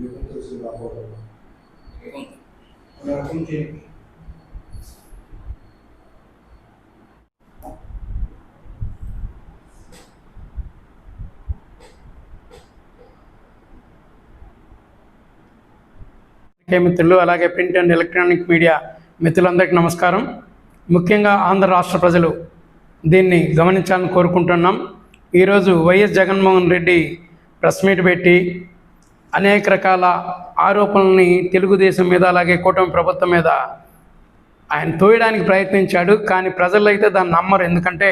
మీకు తెలిసిన చేయండి మిత్రులు అలాగే ప్రింట్ అండ్ ఎలక్ట్రానిక్ మీడియా మిత్రులందరికీ నమస్కారం. ముఖ్యంగా ఆంధ్ర రాష్ట్ర ప్రజలు దీన్ని గమనించాలని కోరుకుంటున్నాం. ఈరోజు YS Jaganmohan Reddy press meet పెట్టి అనేక రకాల ఆరోపణల్ని తెలుగుదేశం మీద అలాగే కూటమి ప్రభుత్వం మీద ఆయన తోయడానికి ప్రయత్నించాడు. కానీ ప్రజలు అయితే దాన్ని నమ్మరు. ఎందుకంటే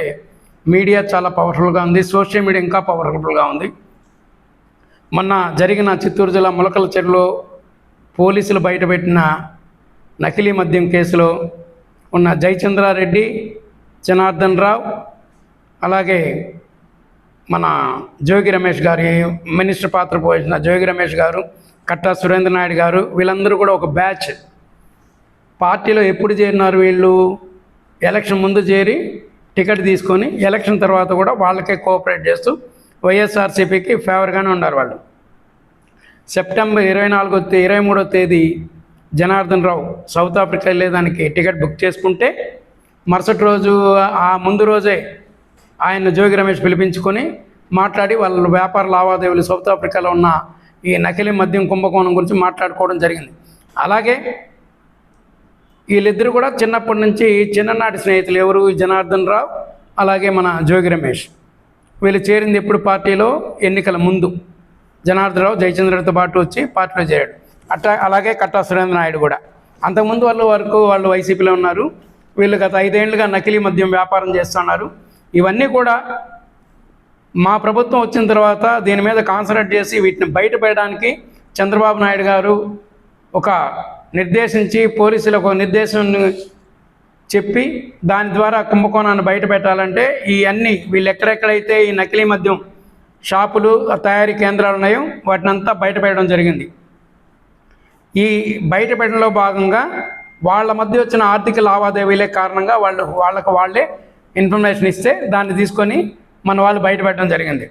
మీడియా చాలా పవర్ఫుల్గా ఉంది. సోషల్ మీడియా ఇంకా పవర్ఫుల్గా ఉంది. మొన్న జరిగిన చిత్తూరు జిల్లా ములకల చెరులో పోలీసులు బయటపెట్టిన నకిలీ మద్యం కేసులో ఉన్న జయచంద్రారెడ్డి జనార్దన్ రావు అలాగే మన జోగి రమేష్ గారి మినిస్టర్ పాత్ర పోషించిన జోగి రమేష్ గారు కట్టా సురేంద్ర నాయుడు గారు వీళ్ళందరూ కూడా ఒక బ్యాచ్. పార్టీలో ఎప్పుడు చేరినారు వీళ్ళు? ఎలక్షన్ ముందు చేరి టికెట్ తీసుకొని ఎలక్షన్ తర్వాత కూడా వాళ్ళకే కోఆపరేట్ చేస్తూ వైఎస్ఆర్సీపీకి ఫేవర్గానే ఉన్నారు వాళ్ళు. సెప్టెంబర్ ఇరవై నాలుగో తే ఇరవై మూడో తేదీ జనార్దన్ రావు సౌత్ ఆఫ్రికా వెళ్ళేదానికి టికెట్ బుక్ చేసుకుంటే మరుసటి రోజు ఆ ముందు రోజే ఆయన జోగి రమేష్ పిలిపించుకొని మాట్లాడి వాళ్ళ వ్యాపార లావాదేవీలు సౌత్ ఆఫ్రికాలో ఉన్న ఈ నకిలీ మద్యం కుంభకోణం గురించి మాట్లాడుకోవడం జరిగింది. అలాగే వీళ్ళిద్దరు కూడా చిన్నప్పటి నుంచి చిన్ననాటి స్నేహితులు ఎవరు? ఈ జనార్దన్ రావు అలాగే మన జోగి రమేష్. వీళ్ళు చేరింది ఎప్పుడు? పార్టీలో ఎన్నికల ముందు. జనార్దన్ రావు జయచంద్రుడితో పాటు వచ్చి పార్టీలో చేరాడు. అట్టా అలాగే కట్టా సురేంద్ర నాయుడు కూడా. అంతకుముందు వాళ్ళు వరకు వాళ్ళు వైసీపీలో ఉన్నారు. వీళ్ళు గత ఐదేళ్ళుగా నకిలీ మద్యం వ్యాపారం చేస్తున్నారు. ఇవన్నీ కూడా మా ప్రభుత్వం వచ్చిన తర్వాత దీని మీద కాన్సన్ట్రేట్ చేసి వీటిని బయటపడడానికి చంద్రబాబు నాయుడు గారు ఒక నిర్దేశించి పోలీసులకు ఒక నిర్దేశం చెప్పి దాని ద్వారా కుంభకోణాన్ని బయట పెట్టాలంటే ఈ అన్ని వీళ్ళు ఎక్కడెక్కడైతే ఈ నకిలీ మద్యం షాపులు తయారీ కేంద్రాలు ఉన్నాయో వాటినంతా బయట పెట్టడం జరిగింది. ఈ బయట పెట్టడంలో భాగంగా వాళ్ళ మధ్య వచ్చిన ఆర్థిక లావాదేవీలే కారణంగా వాళ్ళు వాళ్ళకు వాళ్ళే ఇన్ఫర్మేషన్ ఇస్తే దాన్ని తీసుకొని మన వాళ్ళు బయటపెట్టడం జరిగింది.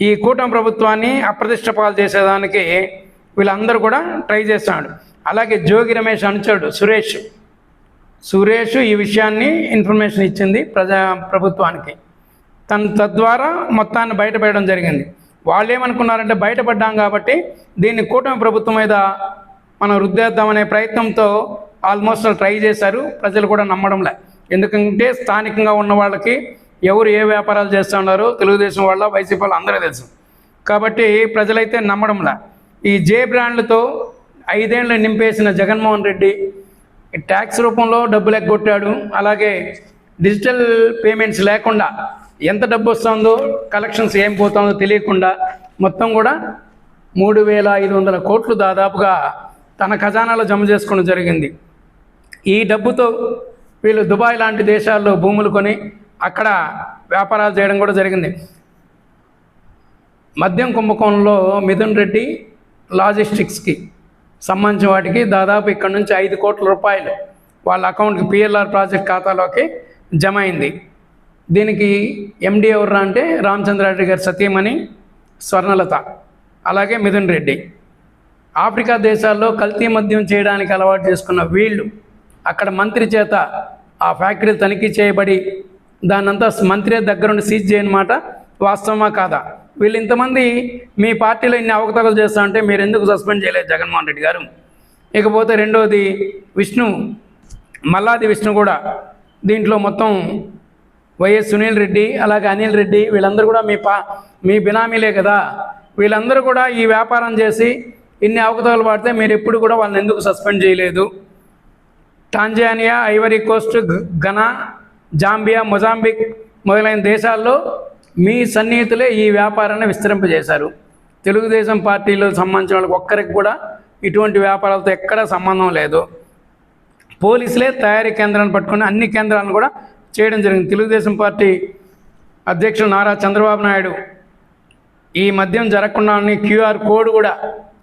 ఈ కూటమి ప్రభుత్వాన్ని అప్రతిష్ట పాలు చేసేదానికి వీళ్ళందరూ కూడా ట్రై చేస్తున్నాడు. అలాగే జోగి రమేష్ అనుచరుడు సురేష్. సురేష్ ఈ విషయాన్ని ఇన్ఫర్మేషన్ ఇచ్చింది ప్రజా ప్రభుత్వానికి. తను తద్వారా మొత్తాన్ని బయటపడడం జరిగింది. వాళ్ళు ఏమనుకున్నారంటే బయటపడ్డాం కాబట్టి దీన్ని కూటమి ప్రభుత్వం మీద మనం రుద్దేద్దామనే ప్రయత్నంతో ఆల్మోస్ట్ ట్రై చేశారు. ప్రజలు కూడా నమ్మడంలే. ఎందుకంటే స్థానికంగా ఉన్న వాళ్ళకి ఎవరు ఏ వ్యాపారాలు చేస్తూ ఉన్నారో తెలుగుదేశం వాళ్ళ వైసీపీ వాళ్ళు అందరూ తెలుసు. కాబట్టి ప్రజలైతే నమ్మడంలా. ఈ జే బ్రాండ్లతో ఐదేళ్ళు నింపేసిన జగన్మోహన్ రెడ్డి ట్యాక్స్ రూపంలో డబ్బులు ఎగ్గొట్టాడు. అలాగే డిజిటల్ పేమెంట్స్ లేకుండా ఎంత డబ్బు వస్తుందో కలెక్షన్స్ ఏం పోతుందో తెలియకుండా మొత్తం కూడా మూడు వేల ఐదు వందల కోట్లు దాదాపుగా తన ఖజానాలో జమ చేసుకోవడం జరిగింది. ఈ డబ్బుతో వీళ్ళు దుబాయ్ లాంటి దేశాల్లో భూములు కొని అక్కడ వ్యాపారాలు చేయడం కూడా జరిగింది. మద్యం కుంభకోణంలో మిథున్ రెడ్డి లాజిస్టిక్స్కి సంబంధించిన వాటికి దాదాపు ఇక్కడ నుంచి ఐదు కోట్ల రూపాయలు వాళ్ళ అకౌంట్కి పిఎల్ఆర్ ప్రాజెక్ట్ ఖాతాలోకి జమ అయింది. దీనికి ఎండి ఎవరు అంటే రామచంద్రారెడ్డి గారి సతీమణి స్వర్ణలత అలాగే మిథున్ రెడ్డి. ఆఫ్రికా దేశాల్లో కల్తీ మద్యం చేయడానికి అలవాటు చేసుకున్న వీళ్ళు అక్కడ మంత్రి చేత ఆ ఫ్యాక్టరీ తనిఖీ చేయబడి దాన్నంతా మంత్రి దగ్గరుండి సీజ్ చేయనమాట. వాస్తవమా కాదా? వీళ్ళు ఇంతమంది మీ పార్టీలో ఇన్ని అవకతవకలు చేస్తా ఉంటే మీరు ఎందుకు సస్పెండ్ చేయలేదు జగన్మోహన్ రెడ్డి గారు? ఇకపోతే రెండోది విష్ణు మల్లాది విష్ణు కూడా దీంట్లో మొత్తం వైఎస్ సునీల్ రెడ్డి అలాగే అనిల్ రెడ్డి వీళ్ళందరూ కూడా మీ పా మీ బినామీలే కదా. వీళ్ళందరూ కూడా ఈ వ్యాపారం చేసి ఇన్ని అవకతవకలు పడితే మీరు ఎప్పుడు కూడా వాళ్ళని ఎందుకు సస్పెండ్ చేయలేదు? Tanzania Ivory Coast Ghana Zambia Mozambique మొదలైన దేశాల్లో మీ సన్నిహితులే ఈ వ్యాపారాన్ని విస్తరింపజేశారు. తెలుగుదేశం పార్టీలో సంబంధించిన వాళ్ళకి ఒక్కరికి కూడా ఇటువంటి వ్యాపారాలతో ఎక్కడా సంబంధం లేదు. పోలీసులే తయారీ కేంద్రాన్ని పట్టుకుని అన్ని కేంద్రాలను కూడా చేయడం జరిగింది. తెలుగుదేశం పార్టీ అధ్యక్షుడు నారా చంద్రబాబు నాయుడు ఈ మద్యం జరగకుండా క్యూఆర్ కోడ్ కూడా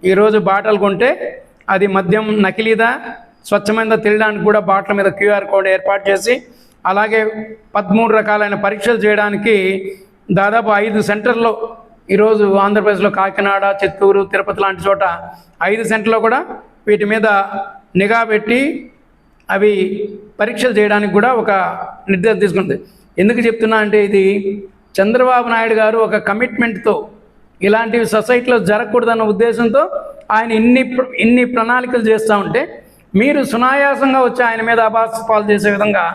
ఈరోజు బాటలు కొంటే అది మద్యం నకిలీదా? స్వచ్ఛమైన తెలియడానికి కూడా బాటల మీద క్యూఆర్ కోడ్ ఏర్పాటు చేసి అలాగే పదమూడు రకాలైన పరీక్షలు చేయడానికి దాదాపు ఐదు సెంటర్లో ఈరోజు ఆంధ్రప్రదేశ్లో కాకినాడ చిత్తూరు తిరుపతి లాంటి చోట ఐదు సెంటర్లో కూడా వీటి మీద నిఘా పెట్టి అవి పరీక్షలు చేయడానికి కూడా ఒక నిర్దేశం తీసుకుంది. ఎందుకు చెప్తున్నా అంటే ఇది చంద్రబాబు నాయుడు గారు ఒక కమిట్మెంట్తో ఇలాంటివి సొసైటీలో జరగకూడదన్న ఉద్దేశంతో ఆయన ఇన్ని ఇన్ని ప్రణాళికలు చేస్తూ ఉంటే మీరు సునాయాసంగా వచ్చి ఆయన మీద అబాస్ చేసే విధంగా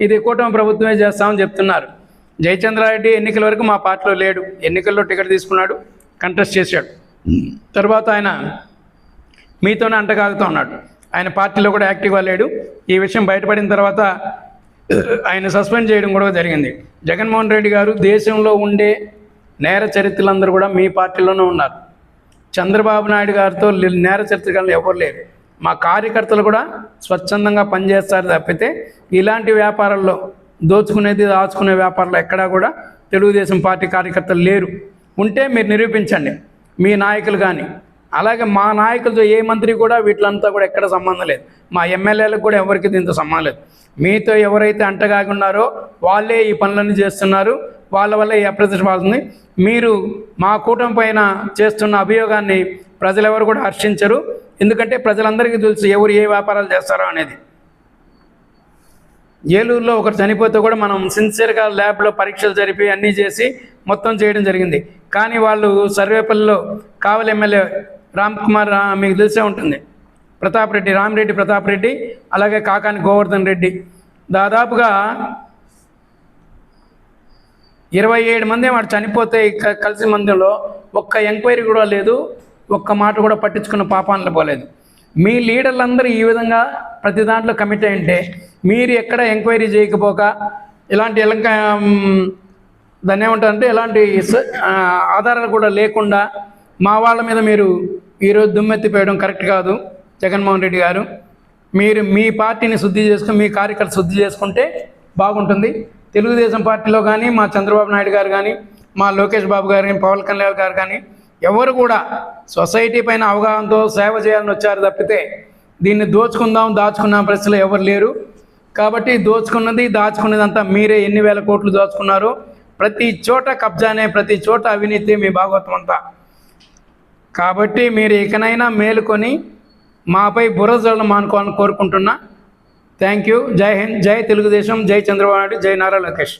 ఇది కూటమి ప్రభుత్వమే చేస్తామని చెప్తున్నారు. జయచంద్రారెడ్డి ఎన్నికల వరకు మా పార్టీలో లేడు. ఎన్నికల్లో టికెట్ తీసుకున్నాడు కంటెస్ట్ చేశాడు. తర్వాత ఆయన మీతోనే అంటగాగుతూ ఉన్నాడు. ఆయన పార్టీలో కూడా యాక్టివ్గా లేడు. ఈ విషయం బయటపడిన తర్వాత ఆయన సస్పెండ్ చేయడం కూడా జరిగింది. జగన్మోహన్ రెడ్డి గారు దేశంలో ఉండే నేర చరిత్రలందరూ కూడా మీ పార్టీలోనే ఉన్నారు. చంద్రబాబు నాయుడు గారితో నేర చరిత్రలు ఎవరు లేరు. మా కార్యకర్తలు కూడా స్వచ్ఛందంగా పనిచేస్తారు తప్పితే ఇలాంటి వ్యాపారాల్లో దోచుకునేది దాచుకునే వ్యాపారాలు ఎక్కడా కూడా తెలుగుదేశం పార్టీ కార్యకర్తలు లేరు. ఉంటే మీరు నిరూపించండి. మీ నాయకులు కానీ అలాగే మా నాయకులతో ఏ మంత్రి కూడా వీటిలంతా కూడా ఎక్కడ సంబంధం లేదు. మా ఎమ్మెల్యేలకు కూడా ఎవరికి దీంతో సంబంధం లేదు. మీతో ఎవరైతే అంటగాకున్నారో వాళ్ళే ఈ పనులన్నీ చేస్తున్నారు. వాళ్ళ వల్ల ఈ అప్రతిష్ట పడుతుంది మీరు మా కూటమి పైన చేస్తున్న అభియోగాన్ని ప్రజలెవరు కూడా హర్షించరు. ఎందుకంటే ప్రజలందరికీ తెలుసు ఎవరు ఏ వ్యాపారాలు చేస్తారో అనేది. ఏలూరులో ఒకరు చనిపోతే కూడా మనం సిన్సియర్గా ల్యాబ్లో పరీక్షలు జరిపి అన్నీ చేసి మొత్తం చేయడం జరిగింది. కానీ వాళ్ళు సర్వేపల్లిలో కావలి ఎమ్మెల్యే రామ్ కుమార్ మీకు తెలిసే ఉంటుంది. ప్రతాప్ రెడ్డి రామిరెడ్డి ప్రతాప్ రెడ్డి అలాగే కాకాని గోవర్ధన్ రెడ్డి. దాదాపుగా ఇరవై ఏడు మంది వాడు చనిపోతే కలిసి మందిలో ఒక్క ఎంక్వైరీ కూడా లేదు. ఒక్క మాట కూడా పట్టించుకున్న పాపాన్లు పోలేదు. మీ లీడర్లందరూ ఈ విధంగా ప్రతి దాంట్లో కమిట్ అయింటే మీరు ఎక్కడ ఎంక్వైరీ చేయకపోక ఇలాంటి ఎలంక దాన్ని ఏమంటారంటే ఎలాంటి ఆధారాలు కూడా లేకుండా మా వాళ్ళ మీద మీరు ఈరోజు దుమ్మెత్తిపోయడం కరెక్ట్ కాదు జగన్మోహన్ రెడ్డి గారు. మీరు మీ పార్టీని శుద్ధి చేసుకుని మీ కార్యకర్త శుద్ధి చేసుకుంటే బాగుంటుంది. తెలుగుదేశం పార్టీలో కానీ మా చంద్రబాబు నాయుడు గారు కానీ మా లోకేష్ బాబు గారు కానీ పవన్ కళ్యాణ్ గారు కానీ ఎవరు కూడా సొసైటీ పైన అవగాహనతో సేవ చేయాలని వచ్చారు తప్పితే దీన్ని దోచుకుందాం దాచుకున్న ప్రశ్నలు ఎవరు లేరు. కాబట్టి దోచుకున్నది దాచుకున్నది అంతా మీరే ఎన్ని వేల కోట్లు దోచుకున్నారు ప్రతి చోట కబ్జానే ప్రతి చోట అవినీతి మీ భాగవతం అంతా. కాబట్టి మీరు ఇకనైనా మేలుకొని మాపై బురదలను మానుకోవాలని కోరుకుంటున్నా. Thank you. జై హింద్ జై తెలుగుదేశం జై చంద్రబాబు నాయుడు జై నారా లోకేష్.